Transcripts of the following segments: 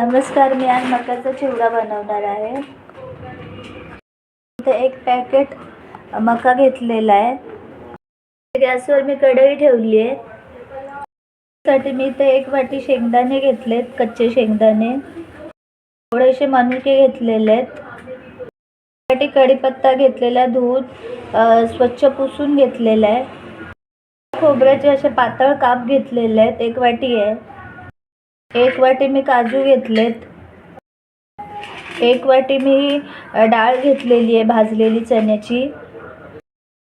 नमस्कार मी आज मक्याचा चिवडा बनवणार आहे. इथे एक पॅकेट मका घेतलेला आहे. गॅसवर मी कढई ठेवली आहे. साठी मी इथे एक वाटी शेंगदाणे घेतलेत कच्चे शेंगदाणे. थोडेसे मनुके घेतलेले आहेत. वाटी कढीपत्ता घेतलेला धुवून स्वच्छ पुसून घेतलेला आहे. खोबऱ्याचे असे पातळ काप घेतलेले आहेत एक वाटी आहे. एक वाटी मी काजू घेतलेत. एक वाटी मी डाळ घेतलेली आहे भाजलेली चण्याची.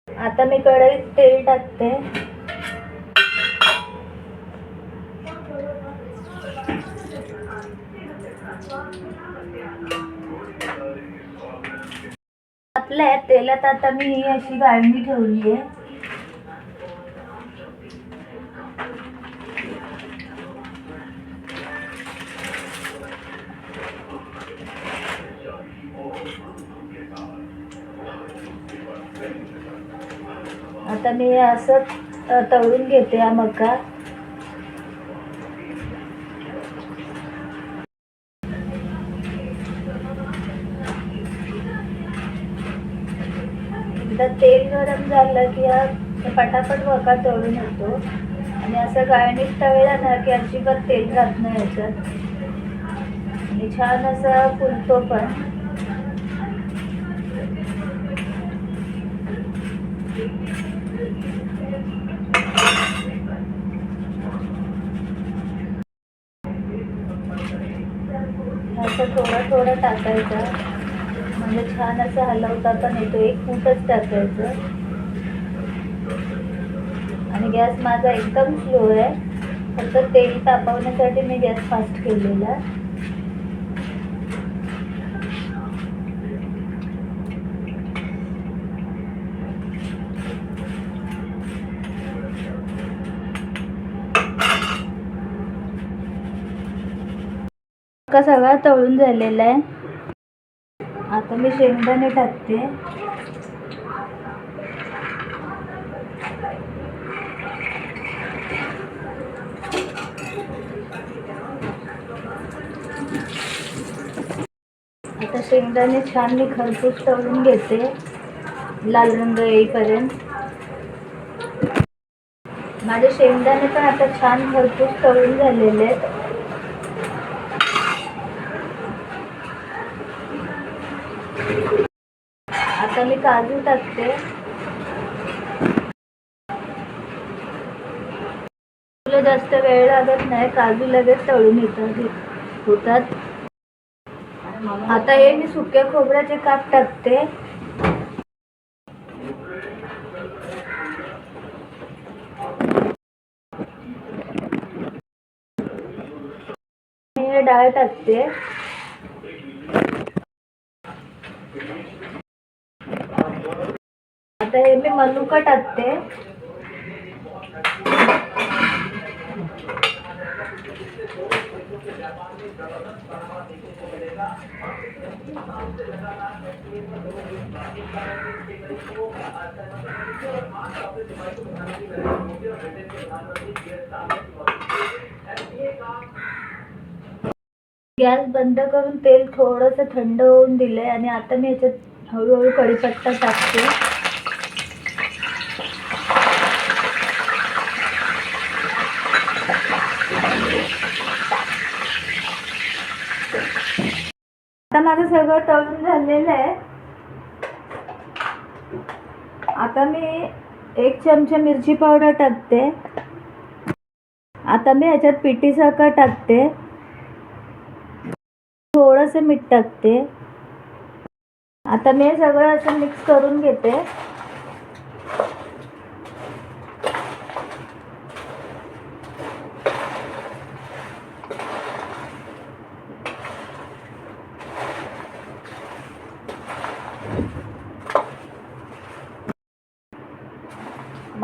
आता मी कढईत तेल टाकते. आपल्या तेलात आता मी ही अशी गाळणी ठेवली आहे. आता मी असं तळून घेते हा मका. एकदा तेल गरम झालं की हा पटापट मका तळून येतो. आणि असं गाळणीत तळला ना की अजिबात तेल जात नाही याच्यात. आणि छान असा फुलतो पण. असं थोडं थोडं टाकायचं. म्हणजे छान असं हलवता पण येतो. एक फूटच टाकायचं. आणि गॅस माझा एकदम स्लो आहे. फक्त तेल तापवण्यासाठी मी गॅस फास्ट केलेला का सगळा तळून झालेला आहे. आता मी शेंगदाणे टाकते. आता शेंगदाणे छान मी खरपूस तळून घेते. लाल रंग येईपर्यंत. माझे शेंगदाणे पण आता छान भरपूर तळून झालेले आहेत. आता मी काजू टाकते. तुला जास्त वेळ लागत नाही काजू लगेच तळून येतात. होतात. आता हे मी सुक्या खोबऱ्याचे काप टाकते. हे डाळ टाकते. आता हे टाकते गॅस बंद करून तेल थोडंसं थंड होऊन दिलंय आणि आता मी याच्यात हळूहळू कढीपत्ता टाकते. आता माझं सगळं तळून झालेलं आहे. आता मी एक चमचा मिरची पावडर टाकते. आता मी ह्याच्यात पिठी साखर टाकते. थोडंसं मीठ टाकते. आता मी हे सगळं असं मिक्स करून घेते.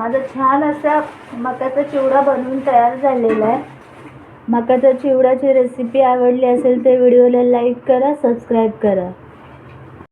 माझा छान असा मकाचा चिवडा बनवून तयार झालेला आहे. मकाच्या चिवड्याची रेसिपी आवडली असेल तर व्हिडिओला लाईक करा सबस्क्राईब करा.